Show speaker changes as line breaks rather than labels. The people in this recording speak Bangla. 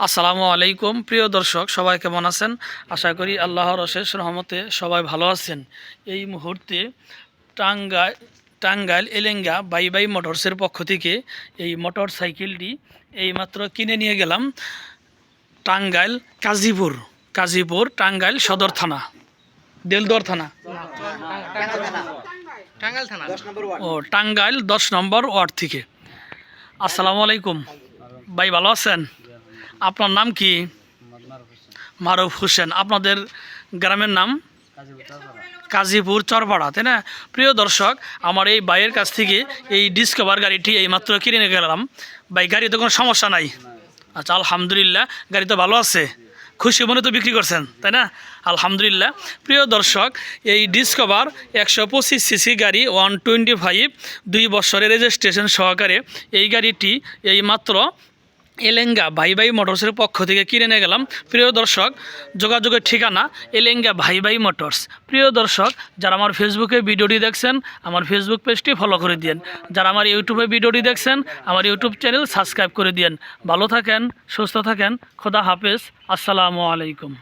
আসসালামু আলাইকুম, প্রিয় দর্শক, সবাই কেমন আছেন? আশা করি আল্লাহর অশেষ রহমতে সবাই ভালো আছেন। এই মুহূর্তে টাঙ্গাইল টাঙ্গাইল, এলেঙ্গা, বাই বাই মোটরসের পক্ষ থেকে এই মোটর সাইকেলটি এইমাত্র কিনে নিয়ে গেলাম টাঙ্গাইল কাজীপুর কাজীপুর টাঙ্গাইল সদর থানা, দেলদর থানা
থানা।
ও, টাঙ্গাইল দশ নম্বর ওয়ার্ড থেকে। আসসালামু আলাইকুম, ভাই ভালো আছেন? আপনার নাম কি? মারুফ হোসেন। আপনাদের গ্রামের নাম? কাজীপুর চরপাড়া, তাই না? প্রিয় দর্শক, আমার এই বাইয়ের কাছ থেকে এই ডিসকভার গাড়িটি এইমাত্র কিনে নিয়ে গেলাম। ভাই, গাড়িতে কোনো সমস্যা নাই? আচ্ছা আলহামদুলিল্লাহ গাড়ি তো ভালো আছে? খুশি মনে তো বিক্রি করছেন, তাই না? আলহামদুলিল্লাহ। প্রিয় দর্শক, এই ডিসকভার একশো পঁচিশ সিসি গাড়ি ওয়ান টোয়েন্টি ফাইভ, দুই বছরের রেজিস্ট্রেশন সহকারে এই গাড়িটি এই মাত্র এলেঙ্গা ভাই ভাই মোটরসের পক্ষ থেকে কিনে নিয়ে গেলাম। প্রিয় দর্শক, যোগাযোগের ঠিকানা এলেঙ্গা ভাই ভাই মোটরস। প্রিয় দর্শক, যারা আমার ফেসবুকে ভিডিওটি দেখছেন, আমার ফেসবুক পেজটি ফলো করে দিন যারা আমার ইউটিউবে ভিডিওটি দেখছেন, আমার ইউটিউব চ্যানেল সাবস্ক্রাইব করে দিন ভালো থাকেন, সুস্থ থাকেন, খোদা হাফেজ। আসসালামু আলাইকুম।